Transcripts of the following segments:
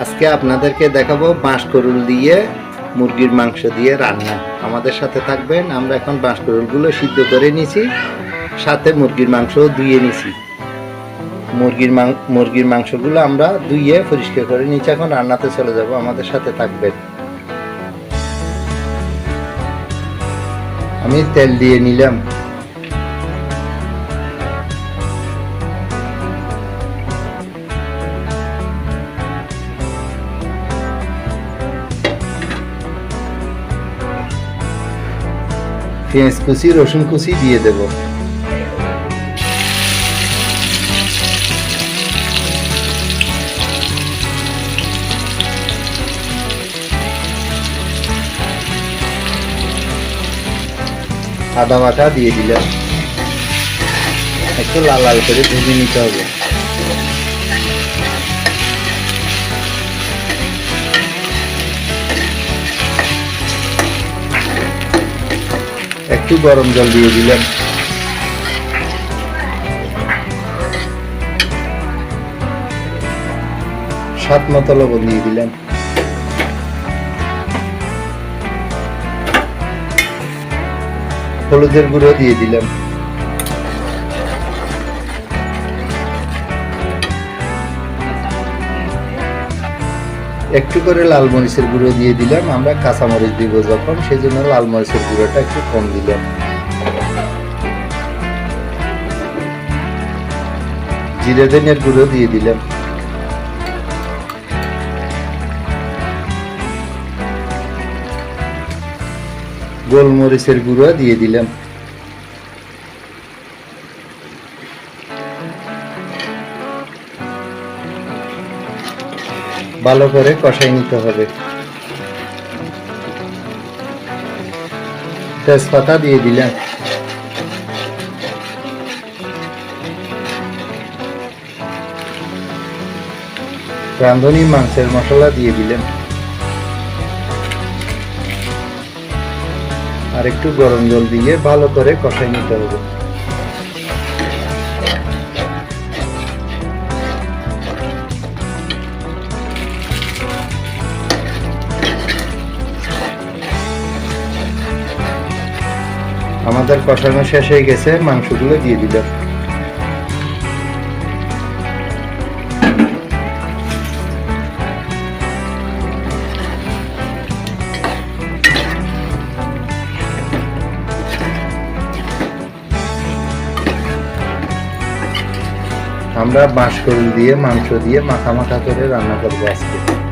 আজকে আপনাদেরকে দেখাবো বাঁশকরুল দিয়ে মুরগির মাংস দিয়ে রান্না। আমাদের সাথে থাকবেন, আমরা এখন বাঁশকরুলগুলো সিদ্ধ করে নিছি সাথে মুরগির মাংসও ধুয়ে নিছি মুরগির মাং- মুরগির মাংসগুলো আমরা ধুয়ে পরিষ্কার করে নিচে এখন রান্নাতে চলে যাব, আমাদের সাথে থাকবেন। আমি তেল দিয়ে নিলাম। পেঁয়াজ কুচি রসুন কুচি দিয়ে দেব। আদা বাটা দিয়ে দিলাম। একটু লাল লাল করে ভেজে নিতে হবে। একটু গরম জল দিয়ে দিলেন। সাত মতো লবণ দিয়ে দিলেন। হলুদের গুঁড়ো দিয়ে দিলাম একটু করে লাল মরিচের গুঁড়ো দিয়ে দিলাম, আমরা কাঁচা মরিচ দিব যখন সেই জন্য লাল মরিচের গুঁড়োটা একটু কম দিলাম। জিরে ধনিয়ার গুঁড়ো দিয়ে দিলাম। গোলমরিচের গুঁড়ো দিয়ে দিলাম। ভালো করে কষাই নিতে হবে। তেজপাতা দিয়ে দিলাম। রাঁধুনি মাংসের মশলা দিয়ে দিলাম। আর একটু গরম জল দিয়ে ভালো করে কষাই নিতে হবে। আমাদের কষানো শেষ হয়ে গেছে, মাংসগুলো দিয়ে দিলাম আমরা বাঁশকরুল দিয়ে, মাংস দিয়ে মাখা মাখা করে রান্না করব আজকে।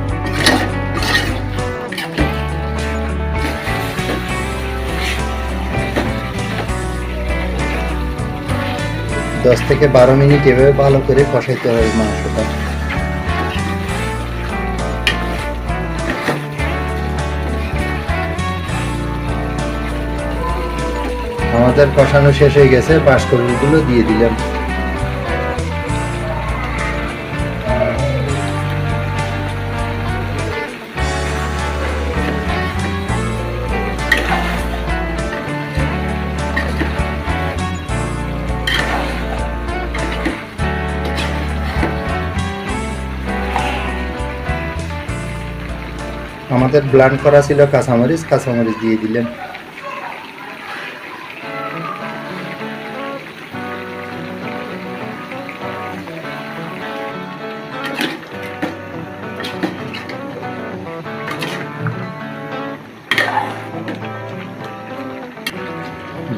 দশ থেকে বারো মিনিট এভাবে ভালো করে কষাইতে হবে মাংসটা। আমাদের কষানো শেষ হয়ে গেছে বাঁশকরুলগুলো দিয়ে দিলাম। আমাদের ব্লান্ড করা ছিল কাঁচামরিচ কাঁচামরিচ দিয়ে দিলেন।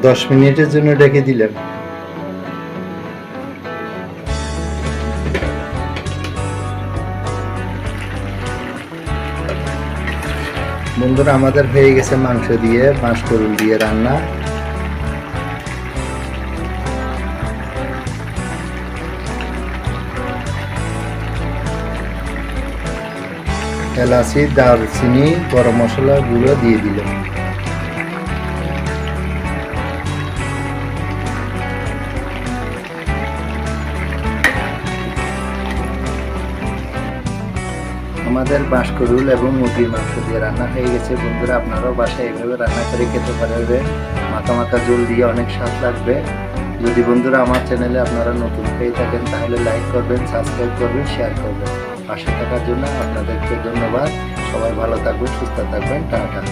দশ মিনিটের জন্য ডেকে দিলেন। বন্ধুরা, আমাদের হয়ে গেছে মাংস দিয়ে করুন দিয়ে রান্না। এলাচি, দারচিনি, গরম মশলা গুঁড়ো দিয়ে দিলাম। আমাদের বাঁশকরুল এবং মুরগির মাংস দিয়ে রান্না হয়ে গেছে। বন্ধুরা, আপনারাও বাসায় এইভাবে রান্না করে খেতে পারবে। মাথা মাথা জল দিয়ে অনেক স্বাদ লাগবে। যদি বন্ধুরা আমার চ্যানেলে আপনারা নতুন পেয়ে থাকেন, তাহলে লাইক করবেন সাবস্ক্রাইব করবেন শেয়ার করবেন। পাশে থাকার জন্য আপনাদেরকে ধন্যবাদ। সবাই ভালো থাকবেন, সুস্থ থাকবেন। টাটা।